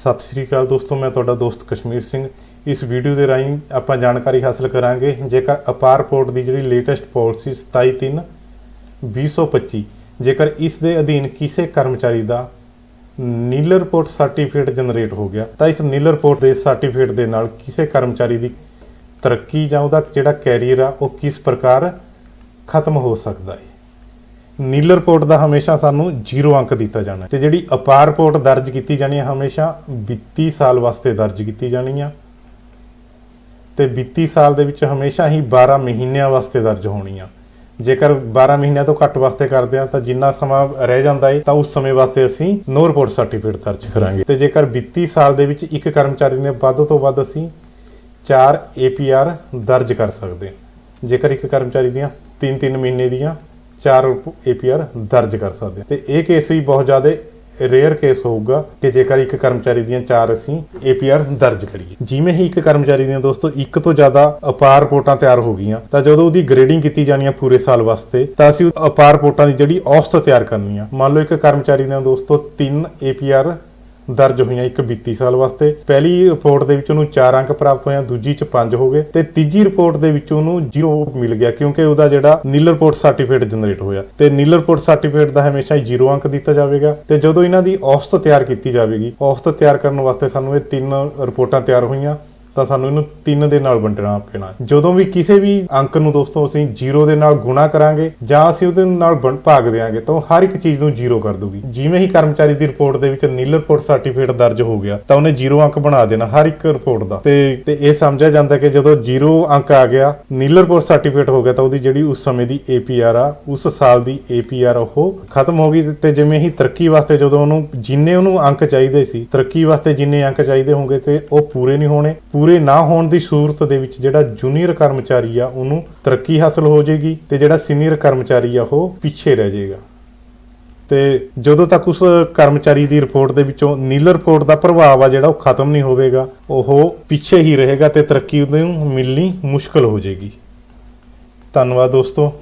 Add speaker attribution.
Speaker 1: ਸਤਿ ਸ਼੍ਰੀ ਅਕਾਲ ਦੋਸਤੋ, ਮੈਂ ਤੁਹਾਡਾ ਦੋਸਤ ਕਸ਼ਮੀਰ ਸਿੰਘ। ਇਸ ਵੀਡੀਓ ਦੇ ਰਾਹੀਂ ਆਪਾਂ ਜਾਣਕਾਰੀ ਹਾਸਲ ਕਰਾਂਗੇ, ਜੇਕਰ ਅਪਾਰ ਪੋਰਟ ਦੀ ਜਿਹੜੀ ਲੇਟੈਸਟ ਪਾਲਿਸੀ 273 2025 ਜੇਕਰ ਇਸ ਦੇ ਅਧੀਨ ਕਿਸੇ ਕਰਮਚਾਰੀ ਦਾ ਨੀਲਰ ਪੋਰਟ ਸਰਟੀਫਿਕੇਟ ਜਨਰੇਟ ਹੋ ਗਿਆ, ਤਾਂ ਇਸ ਨੀਲਰ ਪੋਰਟ ਦੇ ਸਰਟੀਫਿਕੇਟ ਦੇ ਨਾਲ ਕਿਸੇ ਕਰਮਚਾਰੀ ਦੀ ਤਰੱਕੀ ਜਾਂ ਉਹਦਾ ਜਿਹੜਾ ਕੈਰੀਅਰ ਆ, ਉਹ ਕਿਸ ਪ੍ਰਕਾਰ ਖਤਮ ਹੋ ਸਕਦਾ ਹੈ। ਨੀਲ ਰਿਪੋਰਟ ਦਾ ਹਮੇਸ਼ਾ ਸਾਨੂੰ 0 ਅੰਕ ਦਿੱਤਾ ਜਾਣਾ ਹੈ। ਤੇ ਜਿਹੜੀ ਅਪਾਰ ਰਿਪੋਰਟ ਦਰਜ ਕੀਤੀ ਜਾਣੀ ਹੈ ਹਮੇਸ਼ਾ, ਵਿੱਤੀ ਸਾਲ ਵਾਸਤੇ ਦਰਜ ਕੀਤੀ ਜਾਣੀ ਆ। ਤੇ ਵਿੱਤੀ ਸਾਲ ਦੇ ਵਿੱਚ ਹਮੇਸ਼ਾ ਹੀ 12 ਮਹੀਨਿਆਂ ਵਾਸਤੇ ਦਰਜ ਹੋਣੀ ਆ। ਜੇਕਰ 12 ਮਹੀਨਿਆਂ ਤੋਂ ਘੱਟ ਵਾਸਤੇ ਕਰਦੇ ਆ, ਤਾਂ ਜਿੰਨਾ ਸਮਾਂ ਰਹਿ ਜਾਂਦਾ ਹੈ ਤਾਂ ਉਸ ਸਮੇਂ ਵਾਸਤੇ ਅਸੀਂ ਨੋ ਰਿਪੋਰਟ ਸਰਟੀਫਿਕੇਟ ਦਰਜ ਕਰਾਂਗੇ। ਤੇ ਜੇਕਰ ਵਿੱਤੀ ਸਾਲ ਦੇ ਵਿੱਚ ਇੱਕ ਕਰਮਚਾਰੀ ਨੇ ਵੱਧ ਤੋਂ ਵੱਧ ਅਸੀਂ 4 APR ਦਰਜ ਕਰ ਸਕਦੇ। ਜੇਕਰ ਇੱਕ ਕਰਮਚਾਰੀ ਦੀਆਂ 3-3 ਮਹੀਨੇ ਦੀਆਂ 4 APR ਦਰਜ ਕਰ ਸਕਦੇ ਹਾਂ ਤੇ ਇਹ ਕੇਸ ਵੀ ਬਹੁਤ ਜ਼ਿਆਦਾ ਰੇਅਰ ਕੇਸ ਹੋਊਗਾ ਕਿ ਜੇਕਰ ਇੱਕ ਕਰਮਚਾਰੀ ਦੀਆਂ ਚਾਰ ਅਸੀਂ APR ਦਰਜ ਕਰੀਏ। ਜਿਵੇਂ ਹੀ ਇੱਕ ਕਰਮਚਾਰੀ ਦੀਆਂ ਦੋਸਤੋ ਇੱਕ ਤੋਂ ਜ਼ਿਆਦਾ ਅਪਾਰ ਰਿਪੋਰਟਾਂ ਤਿਆਰ ਹੋ ਗਈਆਂ, ਤਾਂ ਜਦੋਂ ਉਹਦੀ ਗ੍ਰੇਡਿੰਗ ਕੀਤੀ ਜਾਣੀ ਆ ਪੂਰੇ ਸਾਲ ਵਾਸਤੇ, ਤਾਂ ਅਸੀਂ ਅਪਾਰ ਰਿਪੋਰਟਾਂ ਦੀ ਜਿਹੜੀ ਔਸਤ ਤਿਆਰ ਕਰਨੀ ਆ। ਮੰਨ ਲਓ ਇੱਕ ਕਰਮਚਾਰੀ ਦੀਆਂ ਦੋਸਤੋ 3 APR ਦਰਜ ਹੋਈਆਂ ਇੱਕ ਵਿੱਤੀ ਸਾਲ ਵਾਸਤੇ। ਪਹਿਲੀ ਰਿਪੋਰਟ ਦੇ ਵਿੱਚ ਉਹਨੂੰ 4 ਅੰਕ ਪ੍ਰਾਪਤ ਹੋਇਆ ਦੂਜੀ ਚ 5 ਹੋ ਗਏ ਤੇ ਤੀਜੀ ਰਿਪੋਰਟ ਦੇ ਵਿੱਚ ਉਹਨੂੰ 0 ਮਿਲ ਗਿਆ ਕਿਉਂਕਿ ਉਹਦਾ ਜਿਹੜਾ ਨੀਲ ਰਿਪੋਰਟ ਸਰਟੀਫਿਕੇਟ ਜਨਰੇਟ ਹੋਇਆ। ਤੇ ਨੀਲ ਰਿਪੋਰਟ ਸਰਟੀਫਿਕੇਟ ਦਾ ਹਮੇਸ਼ਾ ਹੀ 0 ਅੰਕ ਦਿੱਤਾ ਜਾਵੇਗਾ ਤੇ ਜਦੋਂ ਇਹਨਾਂ ਦੀ ਔਸਤ ਤਿਆਰ ਕੀਤੀ ਜਾਵੇਗੀ, ਔਸਤ ਤਿਆਰ ਕਰਨ ਵਾਸਤੇ ਸਾਨੂੰ ਇਹ ਤਿੰਨ ਰਿਪੋਰਟਾਂ ਤਿਆਰ ਹੋਈਆਂ। ਤਾਂ ਸਾਨੂੰ ਇਹਨੂੰ 3 ਦੇ ਨਾਲ ਵੰਡਣਾ ਪੈਣਾ। ਜਦੋਂ ਵੀ ਕਿਸੇ ਵੀ ਅੰਕ ਨੂੰ ਦੋਸਤੋ ਅਸੀਂ 0 ਦੇ ਨਾਲ ਗੁਣਾ ਕਰਾਂਗੇ ਜਾਂ ਅਸੀਂ ਉਹਦੇ ਨਾਲ ਭਾਗ ਦੇਾਂਗੇ ਤਾਂ ਹਰ ਇੱਕ ਚੀਜ਼ ਨੂੰ 0 ਕਰ ਦੂਗੀ। ਜਿਵੇਂ ਹੀ ਕਰਮਚਾਰੀ ਦੀ ਰਿਪੋਰਟ ਦੇ ਵਿੱਚ ਨੀਲ ਰਿਪੋਰਟ ਸਰਟੀਫਿਕੇਟ ਦਰਜ ਹੋ ਗਿਆ ਤਾਂ ਉਹਨੇ 0 ਅੰਕ ਬਣਾ ਦੇਣਾ ਹਰ ਇੱਕ ਰਿਪੋਰਟ ਦਾ। ਤੇ ਤੇ ਇਹ ਸਮਝਿਆ ਜਾਂਦਾ ਕਿ ਜਦੋਂ 0 ਅੰਕ ਆ ਗਿਆ, ਨੀਲ ਰਿਪੋਰਟ ਸਰਟੀਫਿਕੇਟ ਹੋ ਗਿਆ ਤਾਂ ਉਹਦੀ ਜਿਹੜੀ ਉਸ ਸਮੇਂ ਦੀ APR ਆ, ਉਸ ਸਾਲ ਦੀ APR ਉਹ ਖਤਮ ਹੋ ਗਈ ਤੇ ਜਿਵੇਂ ਹੀ ਤਰੱਕੀ ਵਾਸਤੇ ਜਦੋਂ ਉਹਨੂੰ ਜਿੰਨੇ ਉਹਨੂੰ ਅੰਕ ਚਾਹੀਦੇ ਸੀ, ਤਰੱਕੀ ਵਾਸਤੇ ਜਿੰਨੇ ਅੰਕ ਚਾਹੀਦੇ ਹੋਣਗੇ ਤੇ ਉਹ ਪੂਰੇ ਨਹੀਂ ਹੋਣੇ। ਪੂਰੇ ਨਾ ਹੋਣ ਦੀ ਸੂਰਤ ਦੇ ਵਿੱਚ ਜਿਹੜਾ ਜੂਨੀਅਰ ਕਰਮਚਾਰੀ ਆ, ਉਹਨੂੰ ਤਰੱਕੀ ਹਾਸਲ ਹੋ ਜਾਏਗੀ ਤੇ ਜਿਹੜਾ ਸੀਨੀਅਰ ਕਰਮਚਾਰੀ ਆ, ਉਹ ਪਿੱਛੇ ਰਹਿ ਜਾਏਗਾ। ਤੇ ਜਦੋਂ ਤੱਕ ਉਸ ਕਰਮਚਾਰੀ ਦੀ ਰਿਪੋਰਟ ਦੇ ਵਿੱਚੋਂ ਨੀਲਰ ਰਿਪੋਰਟ ਦਾ ਪ੍ਰਭਾਵ ਆ, ਜਿਹੜਾ ਉਹ ਖਤਮ ਨਹੀਂ ਹੋਵੇਗਾ, ਉਹ ਪਿੱਛੇ ਹੀ ਰਹੇਗਾ ਤੇ ਤਰੱਕੀ ਉਹਨੂੰ ਮਿਲਣੀ ਮੁਸ਼ਕਲ ਹੋ ਜਾਏਗੀ। ਧੰਨਵਾਦ ਦੋਸਤੋ।